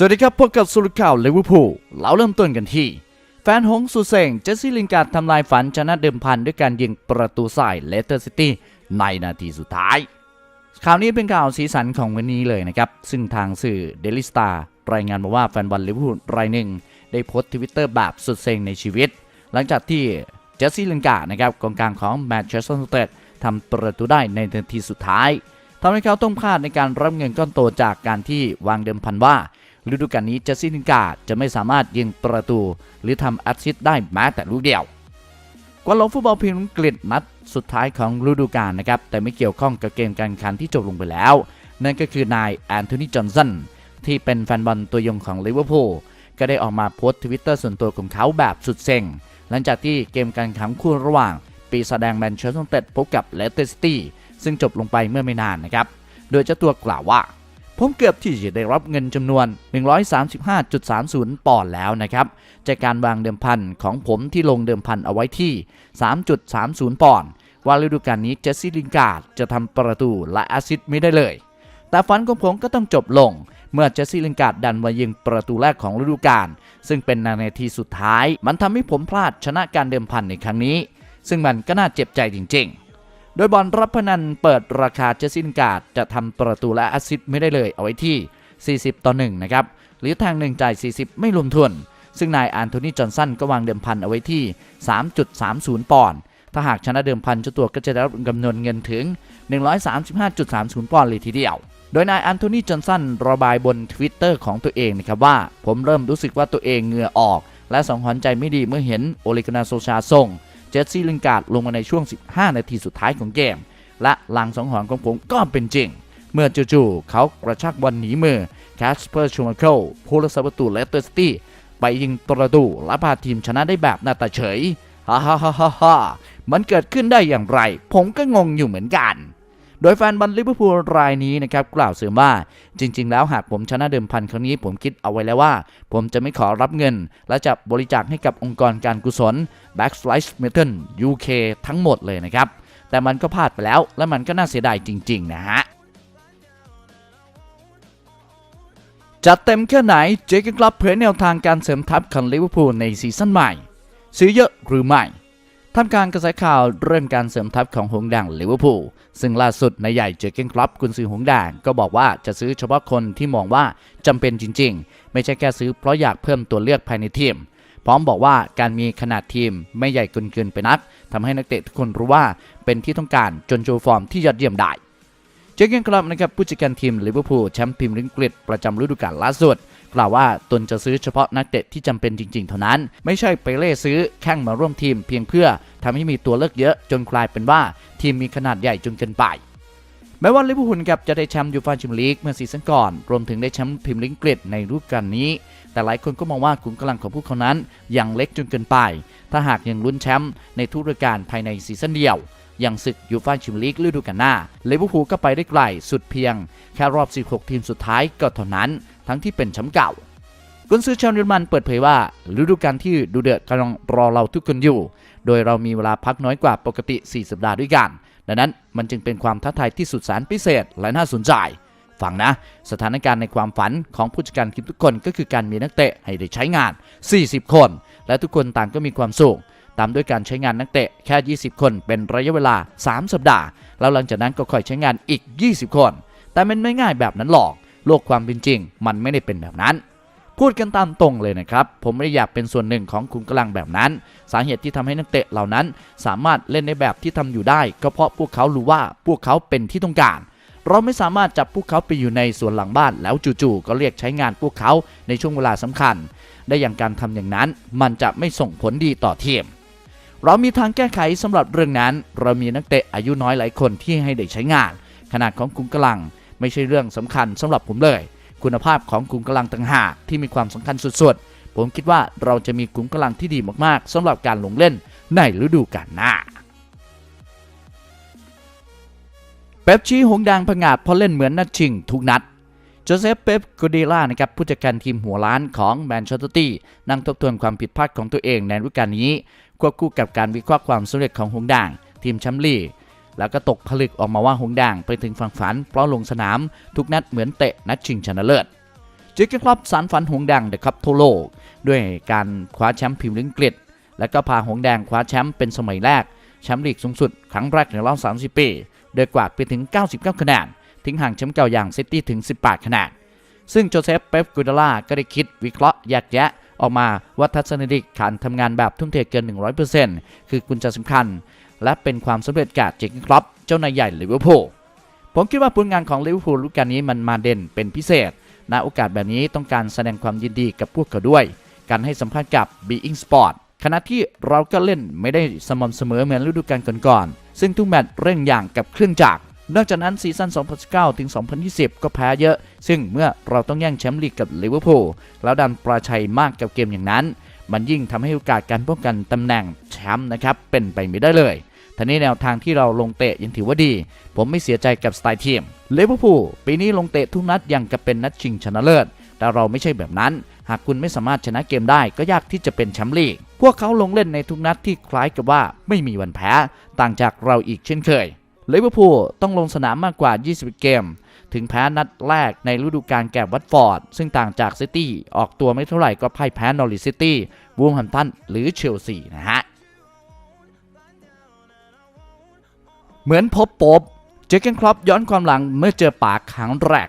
สวัสดีครับพบกับสุรข่าวลิเวอร์พูลเราเริ่มต้นกันที่ แฟนหงสุดเซงเจสซี่ลินการ์ดทำลายฝันชนะเดิมพันด้วยการยิงประตูใส่เลสเตอร์ซิตี้ในนาทีสุดท้าย ข่าวนี้เป็นข่าวสีสันของวันนี้เลยนะครับ ซึ่งทางสื่อเดลิสตารายงานมาว่าแฟนบอลลิเวอร์พูลรายหนึ่ง ได้โพสต์ทวิตเตอร์แบบสุดเซ็งในชีวิต หลังจากที่เจสซี่ลินการ์ดนะครับกองกลางของแมนเชสเตอร์ยูไนเต็ดทำประตูได้ในนาทีสุดท้ายทำให้เขาต้องพลาดในการรับเงินก้อนโตจากการที่วางเดิมพันว่า ฤดูกาลนี้เจสซี่ลินการ์ดจะไม่สามารถยิงประตู หรือทำแอสซิสต์ได้แม้แต่ลูกเดียวกวนลงฟุตบอลพรีเมียร์อังกฤษนัดสุดท้ายของฤดูกาลนะครับ แต่ไม่เกี่ยวข้องกับเกมการแข่งขันที่จบลงไปแล้ว นั่นก็คือนายแอนโทนีจอห์นสันที่เป็นแฟนบอลตัวยงของลิเวอร์พูลก็ได้ออกมาโพสต์ทวิตเตอร์ส่วนตัวของเขาแบบสุดเซ็ง หลังจากที่เกมการแข่งขันคู่ระหว่าง ปีศาจแดงแมนเชสเตอร์ยูไนเต็ดพบกับเลสเตอร์ซิตี้ซึ่งจบลงไปเมื่อไม่นานนะครับ โดยเจ้าตัวกล่าวว่า ผมเกือบที่จะได้รับเงินจำนวน 135.30 ปอนด์แล้วนะครับ จากการวางเดิมพันของผมที่ลงเดิมพันเอาไว้ที่ 3.30 ปอนด์ว่าฤดูกาลนี้เจสซี่ลินการ์ดจะทำประตูและแอสซิสต์ไม่ได้เลย แต่ฝันของผมก็ต้องจบลง เมื่อเจสซี่ลินการ์ดดันมายิงประตูแรกของฤดูกาลซึ่งเป็นนาทีสุดท้าย มันทำให้ผมพลาดชนะการเดิมพันในครั้งนี้ ซึ่งมันก็น่าเจ็บใจจริง ๆ โดยบอลรับพนันเปิดราคาเจสินกาดจะทำประตูและแอสซิสต์ไม่ได้เลยเอาไว้ที่ 40 ต่อ 1 นะครับ หรือทางหนึ่งจ่าย 40 ไม่รวมทุน ซึ่งนายอันโทนีจอห์นสันก็วางเดิมพันเอาไว้ที่ 3.30 ปอนด์ถ้าหากชนะเดิมพันเจ้าตัวก็จะได้รับจำนวนเงินถึง 135.30 ปอนด์เลยทีเดียว โดยนายอันโทนีจอห์นสันระบายบน Twitter ของตัวเองนะครับว่า ผมเริ่มรู้สึกว่าตัวเองเหงื่อออก และสังหรณ์ใจไม่ดีเมื่อเห็นโอเลกนาโซชาส่ง เจสซี่ลิงการ์ดลงมาในช่วง 15 นาทีสุดท้ายของเกม และลางสองหอนของผมก็เป็นจริง เมื่อจู่ๆเขากระชากบอลหนีมือแคสเปอร์ชูมาเคิลผู้รักษาประตูเลสเตอร์ซิตี้ไปยิงประตูและพาทีมชนะได้แบบหน้าตาเฉยฮ่าฮ่าฮ่าฮ่ามันเกิดขึ้นได้อย่างไร ผมก็งงอยู่เหมือนกัน โดยแฟนบอลลิเวอร์พูลรายนี้นะครับกล่าวเสริมว่าจริง ๆ แล้วหากผมชนะเดิมพันครั้งนี้ผมคิดเอาไว้แล้วว่า ผมจะไม่ขอรับเงิน และจะบริจาคให้กับองค์กรการกุศล Backslash Metal UK ทั้งหมดเลยนะครับ แต่มันก็พลาดไปแล้ว และมันก็น่าเสียดายจริง ๆ นะฮะจัดเต็มแค่ไหนเจคกลับเผยแนวทางการเสริมทัพของลิเวอร์พูลในซีซั่นใหม่ ซื้อเยอะหรือไม่ ทำการกระแสข่าวเรื่องการเสริมทัพของหงส์แดงลิเวอร์พูลซึ่งล่าสุดนายใหญ่เจอเกนคลับกุนซือหงส์แดงก็บอกว่าจะซื้อเฉพาะคนที่มองว่าจำเป็นจริง ๆ ไม่ใช่แค่ซื้อเพราะอยากเพิ่มตัวเลือกภายในทีม พร้อมบอกว่าการมีขนาดทีมไม่ใหญ่เกินเกินไปนักทำให้นักเตะทุกคนรู้ว่าเป็นที่ต้องการจนโชว์ฟอร์มที่ยอดเยี่ยมได้เจอเกนคลับนะครับผู้จัดการทีมลิเวอร์พูลแชมป์พรีเมียร์ลีกอังกฤษประจำฤดูกาลล่าสุด กล่าวว่าตนจะซื้อเฉพาะนักเตะที่จำเป็นจริง ๆ เท่านั้น ไม่ใช่ไปเล่ซื้อแข่งมาร่วมทีมเพียงเพื่อทำให้มีตัวเลือกเยอะจนกลายเป็นว่าทีมมีขนาดใหญ่จนเกินไปแม้ว่าลิเวอร์พูลครับจะได้แชมป์ยูฟ่าแชมเปี้ยนลีกเมื่อซีซั่นก่อน รวมถึงได้แชมป์พรีเมียร์ลีกอังกฤษในฤดูกาลนี้ แต่หลายคนก็มองว่าขุมกำลังของพวกเขานั้นยังเล็กจนเกินไป ถ้าหากยังลุ้นแชมป์ในทุกฤดูกาลภายในซีซั่นเดียว อย่างศึกยูฟ่าแชมเปี้ยนลีกฤดูกาลหน้าลิเวอร์พูลก็ไปได้ไกลสุดเพียง แค่รอบ 16 ทีมสุดท้ายก็เท่านั้น ทั้งที่เป็นแชมป์เก่ากุนซือชาวเยอรมันเปิดเผยว่าฤดูกาลที่ดูเดือดกำลังรอเราทุกคนอยู่ โดยเรามีเวลาพักน้อยกว่าปกติ 4 สัปดาห์ด้วยกัน ดังนั้นมันจึงเป็นความท้าทายที่สุดแสนพิเศษและน่าสนใจฟังนะ สถานการณ์ในความฝันของผู้จัดการทีมทุกคนก็คือการมีนักเตะให้ได้ใช้งาน 40 คน และทุกคนต่างก็มีความสุข ตามด้วยการใช้งานนักเตะแค่ 20 คนเป็นระยะเวลา 3 สัปดาห์ แล้วหลังจากนั้นก็ค่อยใช้งานอีก 20 คน แต่มันไม่ง่ายแบบนั้นหรอก โลกความเป็นจริง มันไม่ได้เป็นแบบนั้น พูดกันตามตรงเลยนะครับ ผมไม่ได้อยากเป็นส่วนหนึ่งของขุมกำลังแบบนั้น สาเหตุที่ทำให้นักเตะเหล่านั้น สามารถเล่นในแบบที่ทำอยู่ได้ ก็เพราะพวกเขารู้ว่าพวกเขาเป็นที่ต้องการเราไม่สามารถจับพวกเขาไปอยู่ในสวนหลังบ้านแล้วจู่ๆก็เรียกใช้งานพวกเขาในช่วงเวลาสำคัญ ได้อย่างการทำอย่างนั้น มันจะไม่ส่งผลดีต่อทีม เรามีทางแก้ไขสำหรับเรื่องนั้น เรามีนักเตะอายุน้อยหลายคนที่ให้ได้ใช้งาน ขนาดของขุมกำลัง ไม่ใช่เรื่องสำคัญสำหรับผมเลย คุณภาพของขุมกำลังต่างหากที่มีความสำคัญสุดๆ ผมคิดว่าเราจะมีขุมกำลังที่ดีมากๆสำหรับการลงเล่นในฤดูกาลหน้าเป๊ปชี้หงแดงผงาดเพราะเล่นเหมือนนัดชิงทุกนัดโจเซฟเป๊ปกูเดล่านะครับผู้จัดการทีมหัวล้านของแมนเชสเตอร์ตี้นั่งทบทวนความผิดพลาดของตัวเองในฤดูกาลนี้ ควบคู่กับการวิเคราะห์ความสำเร็จของหงแดงทีมแชมป์ลีกแล้วก็ตกผลึกออกมาว่าหงแดงไปถึงฝั่งฝัน เพราะลงสนามทุกนัดเหมือนเตะนัดชิงชนะเลิศจิกเกอร์คลับสารฝันหงแดงเดอะคัพทั่วโลก ด้วยการคว้าแชมป์พรีเมียร์ลีกอังกฤษและก็พาหงแดงคว้าแชมป์เป็นสมัยแรกแชมป์ลีกสูงสุดครั้งแรกในรอบ 30 ปี โดยกวาดไปถึง 99 คะแนน ทิ้งห่างแชมป์เก่าอย่างซิตี้ถึง 18 คะแนน ซึ่งโจเซฟ เป๊ปกูดาล่าก็ได้คิดวิเคราะห์แยกแยะ ออกมาว่าทัศนคติการทำงานแบบทุ่มเทเกิน 100%คือกุญแจสำคัญ และเป็นความสำเร็จแก่เจคครับเจ้านายใหญ่ลิเวอร์พูลผมคิดว่าผลงานของลิเวอร์พูลฤดูกาลนี้มันมาเด่นเป็นพิเศษณโอกาสแบบนี้ต้องการแสดงความยินดีกับพวกเขาด้วย การให้สัมภาษณ์กับ Being Sport ขณะที่เราก็เล่นไม่ได้สม่ำเสมอเหมือนฤดูกาลก่อนๆซึ่งทุกแมตช์เร่งอย่างกับเครื่องจักร นอกจากนั้นซีซั่น 2019 ถึง 2020 ก็แพ้เยอะ ซึ่งเมื่อเราต้องแย่งแชมป์ลีกกับลิเวอร์พูลแล้วดันปราชัยมากกับเกมอย่างนั้น มันยิ่งทำให้โอกาสการป้องกันตำแหน่งแชมป์นะครับเป็นไปไม่ได้เลยทันี้แนวทางที่เราลงเตะยังถือว่าดี ผมไม่เสียใจกับสไตล์ทีมลิเวอร์พูลปีนี้ลงเตะทุกนัดยังกับเป็นนัดชิงชนะเลิศ แต่เราไม่ใช่แบบนั้น หากคุณไม่สามารถชนะเกมได้ก็ยากที่จะเป็นแชมป์ลีก พวกเขาลงเล่นในทุกนัดที่คล้ายกับว่าไม่มีวันแพ้ ต่างจากเราอีกเช่นเคย ลิเวอร์พูลต้องลงสนามมากกว่า 20 เกม ถึงแพ้นัดแรกในฤดูกาลแก่วัตฟอร์ด ซึ่งต่างจากซิตี้ออกตัวไม่เท่าไหร่ก็พ่ายแพ้นอริซิตี้วูมแฮมตันหรือเชลซีนะฮะ เหมือนพบปบเจคเกนครอปย้อนความหลังเมื่อเจอปากครั้งแรก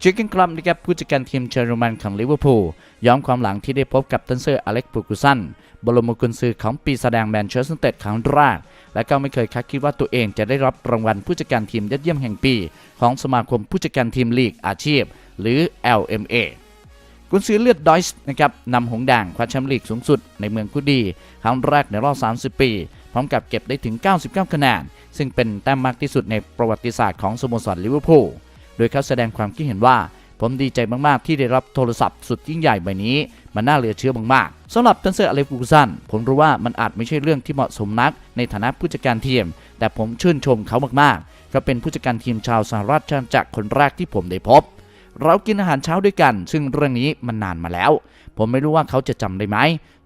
เจคเกนครอปนะครับผู้จัดการทีมเชอร์มันของลิเวอร์พูลย้อนความหลังที่ได้พบกับตันเซอร์อเล็กซ์ปูกุสัน บรมกุญซือของปีแสดงแมนเชสเตอร์เต็ดครั้งแรก และก็ไม่เคยคาดคิดว่าตัวเองจะได้รับรางวัลผู้จัดการทีมยอดเยี่ยมแห่งปี ของสมาคมผู้จัดการทีมลีกอาชีพ หรือ LMA กุนซือเลือดดอยส์นะครับนำหงแดงคว้าแชมป์ลีกสูงสุดในเมืองกุดีครั้งแรกในรอบ 30 ปี พร้อมกับเก็บได้ถึง 99 คะแนน ซึ่งเป็นแต้มมากที่สุดในประวัติศาสตร์ของสโมสรลิเวอร์พูล โดยเขาแสดงความคิดเห็นว่า ผมดีใจมากๆ ที่ได้รับโทรศัพท์สุดยิ่งใหญ่ใบนี้ มันน่าเหลือเชื่อมากๆสำหรับทันเซอร์อเลฟูซันผมรู้ว่ามันอาจไม่ใช่เรื่องที่เหมาะสมนัก ในฐานะผู้จัดการทีม แต่ผมชื่นชมเขามากๆเขาเป็นผู้จัดการทีมชาวสหรัฐอาณาจักคนแรกที่ผมได้พบ เรากินอาหารเช้าด้วยกัน ซึ่งเรื่องนี้มันนานมาแล้ว ผมไม่รู้ว่าเขาจะจำได้ไหม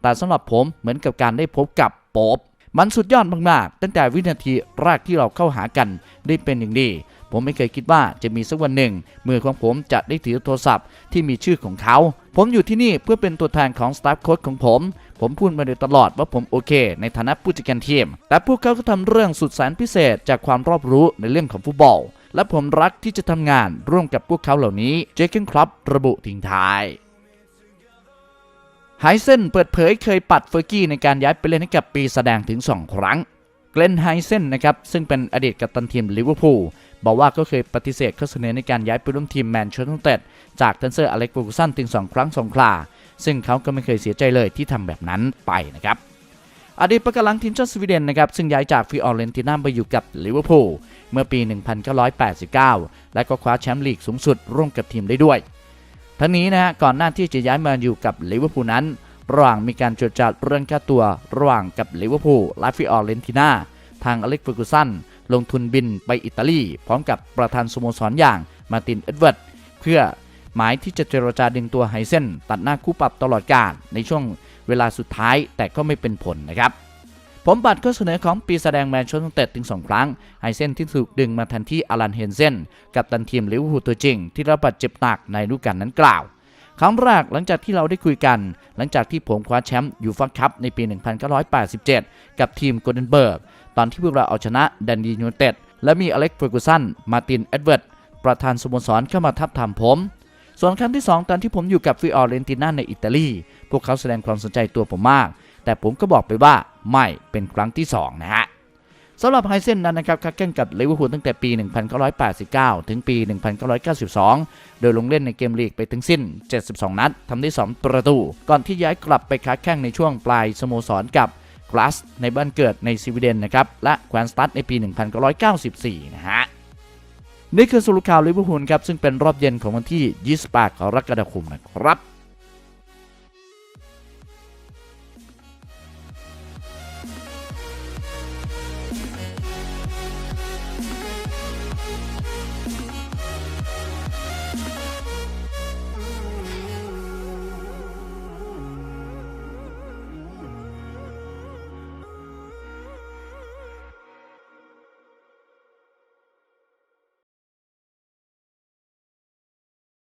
แต่สำหรับผมเหมือนกับการได้พบกับโป๊บมันสุดยอดมากๆ ตั้งแต่วินาทีแรกที่เราเข้าหากันได้เป็นอย่างดี ผมไม่เคยคิดว่าจะมีสักวันหนึ่ง มือของผมจะได้ถือโทรศัพท์ที่มีชื่อของเขา ผมอยู่ที่นี่เพื่อเป็นตัวแทนของสตาฟโค้ชของผม ผมพูดมาโดยตลอดว่าผมโอเค ในฐานะผู้จัดการทีม แต่พวกเขาก็ทำเรื่องสุดแสนพิเศษจากความรอบรู้ในเรื่องของฟุตบอล และผมรักที่จะทำงานร่วมกับพวกเขาเหล่านี้ เจคเกนครับระบุทิ้งท้ายไฮเซนเปิดเผยเคยปัดเฟอร์กี้ในการย้ายไปเล่นให้กับปีแสดงถึง 2 ครั้ง เกลนไฮเซนนะครับซึ่งเป็นอดีตกัปตันทีมลิเวอร์พูลบอกว่าก็เคยปฏิเสธข้อเสนอในการย้ายไปร่วมทีมแมนเชสเตอร์ยูไนเต็ดจากทันเซอร์อเล็กซ์ฟูกุสันถึง 2 ครั้ง 2 ครา ซึ่งเขาก็ไม่เคยเสียใจเลยที่ทำแบบนั้นไปนะครับอดีตประกาลังทีมชาติสวีเดนนะครับซึ่งย้ายจากฟิออเรนติน่าไปอยู่กับลิเวอร์พูลเมื่อปี 1989 และก็คว้าแชมป์ลีกสูงสุดร่วมกับทีมได้ด้วย ทั้งนี้นะฮะก่อนหน้าที่จะย้ายมาอยู่กับลิเวอร์พูลนั้น ระหว่างมีการจดจัดเรื่องค่าตัวระหว่างกับลิเวอร์พูลและฟิออเรนติน่าทางอเล็กเฟอร์กูสันลงทุนบินไปอิตาลี พร้อมกับประธานสโมสรอย่างมาตินเอ็ดเวิร์ดเพื่อหมายที่จะเจรจาดึงตัวไฮเซนตัดหน้าคู่ปรับตลอดกาลในช่วงเวลาสุดท้ายแต่ก็ไม่เป็นผลนะครับผมบัตรข้อเสนอของปีแสดงแมนเชสเตอร์ยูไนเต็ดถึง 2 ครั้ง ไฮเซนที่ถูกดึงมาแทนที่อลันเฮนเซนกับตันทีมลิเวอร์พูลตัวจริง ที่รับบาดเจ็บหนักในฤดูกาลนั้นกล่าว ครั้งแรกหลังจากที่เราได้คุยกัน หลังจากที่ผมคว้าแชมป์ยูฟ่าคัพในปี 1987 กับทีมโกลเด้นเบิร์ก ตอนที่พวกเราเอาชนะแดนดียูไนเต็ด และมีอเล็กเฟอร์กูสัน มาร์ติน เอ็ดเวิร์ด ประธานสโมสรเข้ามาทับทามผม ส่วนครั้งที่ 2 ตอนที่ผมอยู่กับฟิออเรนติน่าในอิตาลี พวกเขาแสดงความสนใจตัวผมมาก แต่ผมก็บอกไปว่าไม่เป็นครั้งที่ 2 นะฮะ สำหรับไฮเซนนั้นนะครับคัดแข่งกับลิเวอร์พูลตั้งแต่ปี 1989 ถึงปี 1992 โดยลงเล่นในเกมลีกไปทั้งสิ้น 72 นัดทำได้ 2 ประตู ก่อนที่ย้ายกลับไปค้าแข่งในช่วงปลายสโมสรกับกลาสในบ้านเกิดในสวีเดนนะครับ และแควนสตัดในปี 1994 นะฮะ นี่คือสรุปข่าวลิเวอร์พูลครับ ซึ่งเป็นรอบเย็นของวันที่ 28 กรกฎาคมนะครับ